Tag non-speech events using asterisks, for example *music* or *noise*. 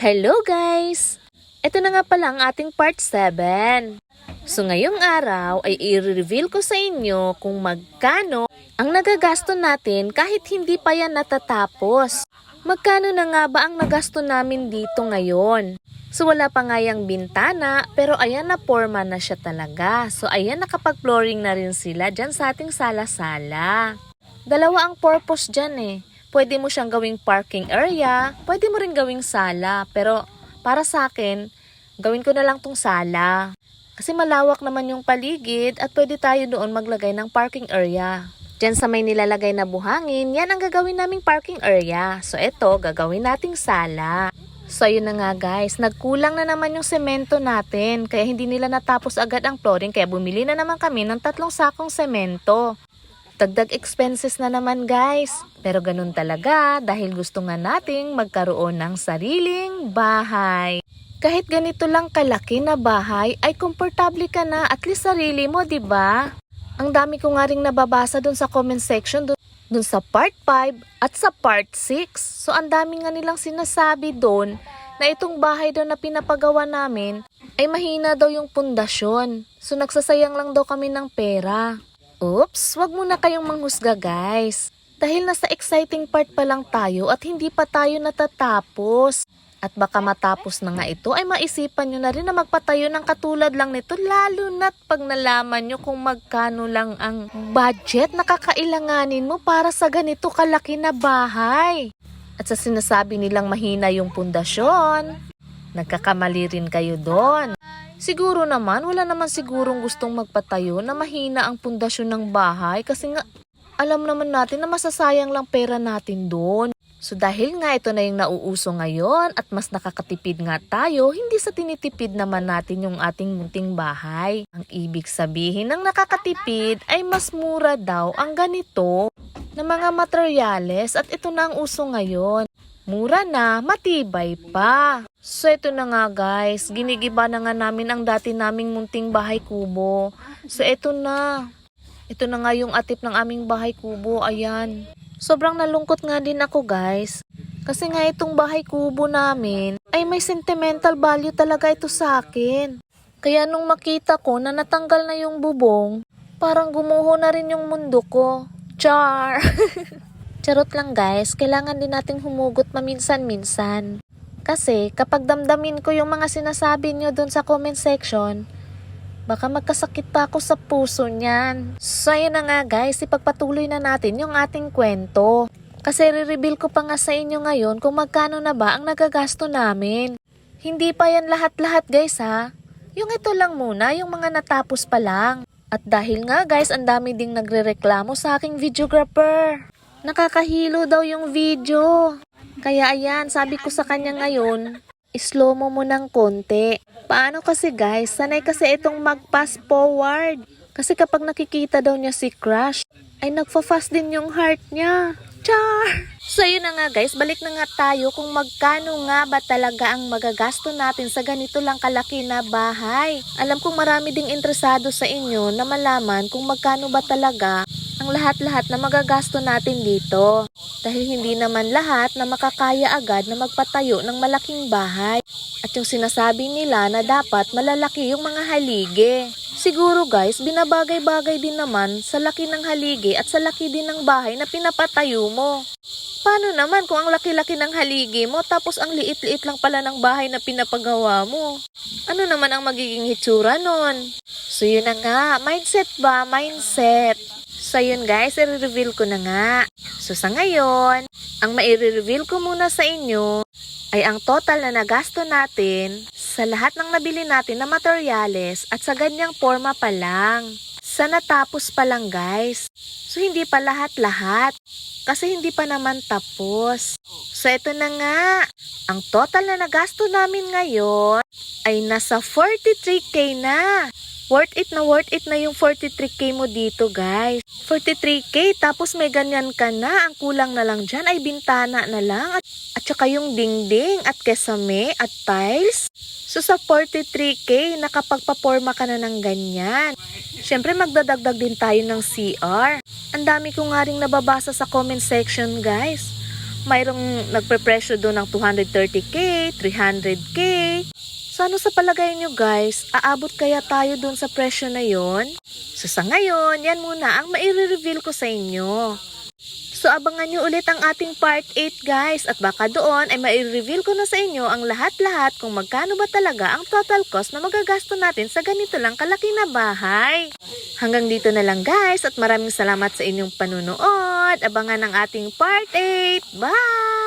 Hello guys! Ito na nga pala ang ating part 7. So ngayong araw ay i-reveal ko sa inyo kung magkano ang nagagasto natin kahit hindi pa yan natatapos. Magkano na nga ba ang nagasto namin dito ngayon? So wala pa nga yung bintana pero ayan na forma na siya talaga. So ayan nakapag-flooring na rin sila dyan sa ating sala-sala. Dalawa ang purpose dyan eh. Pwede mo siyang gawing parking area, pwede mo rin gawing sala. Pero para sa akin, gawin ko na lang tong sala. Kasi malawak naman yung paligid at pwede tayo doon maglagay ng parking area. Diyan sa may nilalagay na buhangin, yan ang gagawin naming parking area. So eto, gagawin nating sala. So ayun na nga guys, nagkulang na naman yung semento natin. Kaya hindi nila natapos agad ang flooring kaya bumili na naman kami ng tatlong sakong semento. Dagdag expenses na naman guys. Pero ganun talaga dahil gusto nga nating magkaroon ng sariling bahay. Kahit ganito lang kalaki na bahay ay komportable ka na at least sarili mo, 'di ba? Ang dami ko nga ring nababasa dun sa comment section dun, dun sa part 5 at sa part 6. So ang dami nga nilang sinasabi doon na itong bahay daw na pinapagawa namin ay mahina daw yung pundasyon. So nagsasayang lang daw kami ng pera. Oops, wag muna kayong manghusga guys. Dahil nasa exciting part pa lang tayo at hindi pa tayo natatapos. At baka matapos na nga ito ay maisipan nyo na rin na magpatayo ng katulad lang nito lalo na't pag nalaman nyo kung magkano lang ang budget na kakailanganin mo para sa ganito kalaki na bahay. At sa sinasabi nilang mahina yung pundasyon, nagkakamali rin kayo doon. Siguro naman, wala naman sigurong gustong magpatayo na mahina ang pundasyon ng bahay kasi nga alam naman natin na masasayang lang pera natin doon. So dahil nga ito na yung nauuso ngayon at mas nakakatipid nga tayo, hindi sa tinitipid naman natin yung ating munting bahay. Ang ibig sabihin ng nakakatipid ay mas mura daw ang ganito na mga materyales at ito na ang uso ngayon. Mura na, matibay pa. So ito na nga guys, ginigiba na nga namin ang dati naming munting bahay kubo. So ito na. Ito na nga yung atip ng aming bahay kubo, ayan. Sobrang nalungkot nga din ako guys. Kasi nga itong bahay kubo namin ay may sentimental value talaga ito sa akin. Kaya nung makita ko na natanggal na yung bubong, parang gumuho na rin yung mundo ko. Char! *laughs* Charot lang guys, kailangan din nating humugot maminsan-minsan. Kasi kapag damdamin ko yung mga sinasabi nyo dun sa comment section, baka magkasakit pa ako sa puso niyan. So ayun na nga guys, ipagpatuloy na natin yung ating kwento. Kasi re-reveal ko pa nga sa inyo ngayon kung magkano na ba ang nagagasto namin. Hindi pa yan lahat-lahat guys ha. Yung ito lang muna, yung mga natapos pa lang. At dahil nga guys, ang dami ding nagrereklamo sa aking videographer. Nakakahilo daw yung video. Kaya ayan, sabi ko sa kanya ngayon, slow mo mo ng konti. Paano kasi guys, sanay kasi itong mag-pass forward. Kasi kapag nakikita daw niya si Crush, ay nagfa-fast din yung heart niya. Char! So yun na nga guys, balik na nga tayo kung magkano nga ba talaga ang magagasto natin sa ganito lang kalaki na bahay. Alam kong marami ding interesado sa inyo na malaman kung magkano ba talaga ang lahat-lahat na magagasto natin dito. Dahil hindi naman lahat na makakaya agad na magpatayo ng malaking bahay. At yung sinasabi nila na dapat malalaki yung mga haligi. Siguro guys, binabagay-bagay din naman sa laki ng haligi at sa laki din ng bahay na pinapatayo mo. Paano naman kung ang laki-laki ng haligi mo tapos ang liit-liit lang pala ng bahay na pinapagawa mo? Ano naman ang magiging hitsura nun? So yun na nga, mindset ba? Mindset. So yun guys, i-reveal ko na nga. So sa ngayon, ang mai-reveal ko muna sa inyo ay ang total na nagasto natin sa lahat ng nabili natin na materyales at sa ganyang forma pa lang. Sa natapos pa lang guys. So hindi pa lahat-lahat kasi hindi pa naman tapos. So ito na nga, ang total na nagasto namin ngayon ay nasa 43k na. Worth it na worth it na yung 43k mo dito guys. 43k tapos may ganyan ka na. Ang kulang na lang dyan ay bintana na lang at, at saka yung dingding at kesame at tiles. So sa 43k nakapagpaporma ka na ng ganyan. Siyempre magdadagdag din tayo ng CR. Ang dami ko nga ring nababasa sa comment section guys. mayroong nagpe-presyo doon ng 230k, 300k. So ano sa palagay nyo guys? Aabot kaya tayo doon sa presyo na yon? So sa ngayon, yan muna ang maire-reveal ko sa inyo. So abangan nyo ulit ang ating part 8 guys at baka doon ay mai-reveal ko na sa inyo ang lahat-lahat kung magkano ba talaga ang total cost na magagasto natin sa ganito lang kalaki na bahay. Hanggang dito na lang guys at maraming salamat sa inyong panunood. Abangan ang ating part 8. Bye!